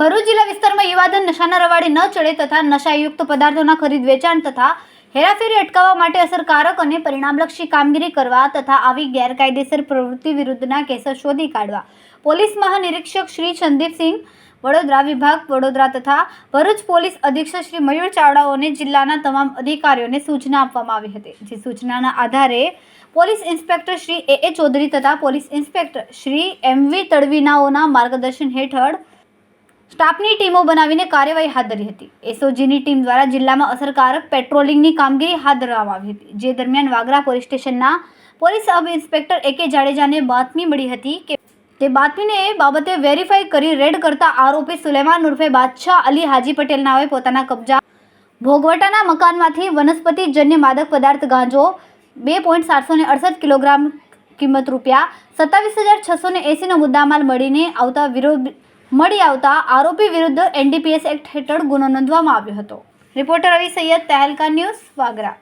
ભરૂચ જિલ્લા વિસ્તારમાં યુવાધન નશાના રવાડે ન ચડે તથા નશાયુક્ત પદાર્થોના ખરીદ વેચાણ તથા હેરાફેરી અટકાવવા માટે અસરકારક અને પરિણામલક્ષી કામગીરી કરવા તથા આવી ગેરકાયદેસર પ્રવૃત્તિ વિરુદ્ધના કેસો શોધી કાઢવા. પોલીસ મહાનિરીક્ષક શ્રી સંદીપસિંહ વડોદરા વિભાગ વડોદરા તથા ભરૂચ પોલીસ અધિક્ષક શ્રી મયુર ચાવડાઓને જિલ્લાના તમામ અધિકારીઓને સૂચના આપવામાં આવી હતી, જે સૂચનાના આધારે police inspector Shri A. A. Chaudhari તથા police inspector Shri M. V. તડવીનાઓના માર્ગદર્શન હેઠળ સ્ટાફની ટીમો બનાવીને કાર્યવાહી હાથ ધરી હતી. એસઓજીની ટીમ દ્વારા જિલ્લામાં અસરકારક પેટ્રોલિંગની કામગીરી હાથ ધરવામાં આવી હતી. જે દરમિયાન વાગરા પોલીસ સ્ટેશનના police sub inspector A. K. જાડેજાને બાતમી મળી હતી કે તે બાતમીને એ બાબતે વેરીફાઈ કરી રેડ કરતા આરોપી સુલેમાન ઉર્ફે બાદશાહ અલી હાજી પટેલ પોતાના કબજા ભોગવટાના મકાનમાંથી વનસ્પતિજન્ય માદક પદાર્થ ગાંજો બે પોઈન્ટ સાતસો ને અડસઠ કિલોગ્રામ કિંમત રૂપિયા સત્તાવીસ હજાર છસો ને એંસીનો મુદ્દામાલ મળીને આવતા વિરોધ, મળી આવતા આરોપી વિરુદ્ધ એનડીપીએસ એક્ટ હેઠળ ગુનો નોંધવામાં આવ્યો હતો. Reporter Ravi Saiyed Tehelka News Vagra.